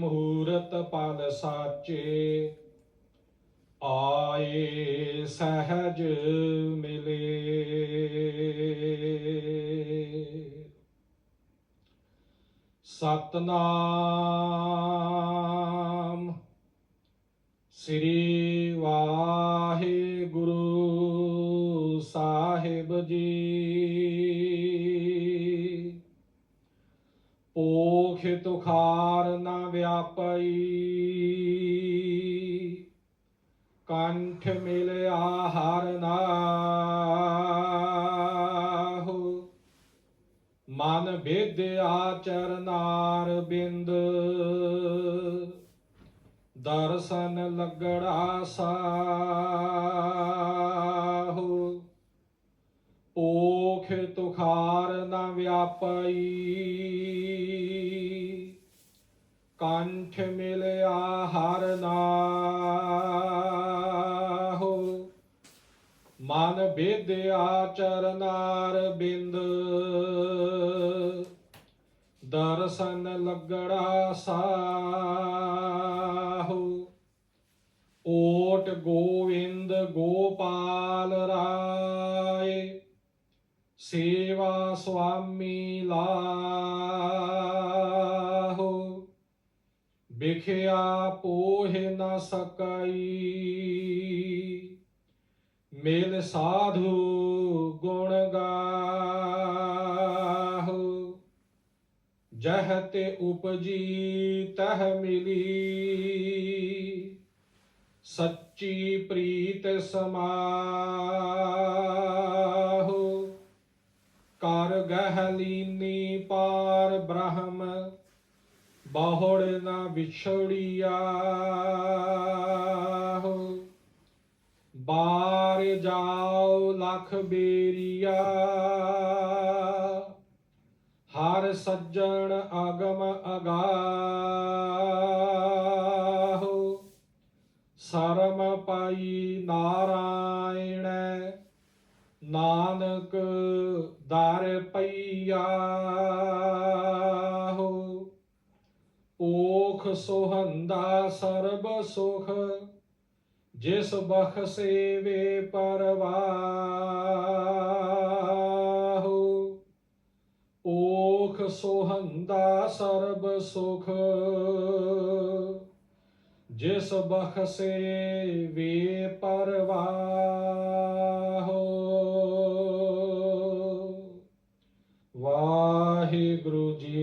ਮਹੂਰਤ ਪਲ ਸਾਚੇ ਆਏ ਸਹਿਜ ਮਿਲੇ। ਸਤਨਾਮ ਸ੍ਰੀ ਵਾਹਿਗੁਰੂ ਸਾਹਿਬ ਜੀ। ਓਖ ਤੁਖਾਰ ਨ ਵਿਆਪਈ। ਕੰਠ ਮਿਲਿਆ ਹਰ ਨਾਹੁ। ਮਨ ਵਿਦਿਆ ਚਰਨਾਰ ਬਿੰਦ। ਦਰਸ਼ਨ ਲੱਗੜਾ ਸਾਹੂ। ਓਖ ਤੁਖਾਰ ਨਾ ਵਿਆਪਈ। ਕੰਠ ਮਿਲਿਆ ਹਰ ਨਾਹੁ। ਮਨ ਵਿਦਿਆ ਚਰਨਾਰ ਬਿੰਦ। ਦਰਸ਼ਨ ਲੱਗੜਾ ਸਾਹੂ। ਓਟ ਗੋਵਿੰਦ ਗੋਪਾਲ ਰਾਏ। ਸੇਵਾ ਸੁਆਮੀ ਲਾਹੋ, ਵਿਖਿਆ ਪੋਹਿ ਨਾ ਸਕਈ। ਮਿਲ ਸਾਧੂ ਗੁਣ ਗਾਹੋ ਜਹ ਤੇ ਉਪਜੀ ਤਹ ਮਿਲੀ। ਸੱਚੀ ਪ੍ਰੀਤ ਸਮਾਹੋ ਕਰ ਪਾਰ ਬ੍ਰਹਮ, ਬਹੁੜ ਨਾ ਵਿਛੜਿਆ। ਬਾਰ ਜਾਓ ਲਖ ਬੇਰੀਆ। ਹਰ ਸੱਜਣ ਅਗਮ ਅਗਾਹੋ। ਸਰਮ ਪਾਈ ਨਾਰਾਇਣ ਨਾਨਕ ਦਰ ਪਈਆ ਹੋ। ਓਖ ਸੋਹੰਦਾ ਸਰਬ ਸੁਖ, ਜਿਸ ਬਖਸੇ ਵੇ ਪਰਵਾਹੋ। ਓਖ ਸੁਹੰਦਾ ਸਰਬ ਸੁਖ, ਜਿਸ ਬਖਸੇ ਵੇ ਪਰਵਾਹੋ ਵਾਹਿਗੁਰੂ ਜੀ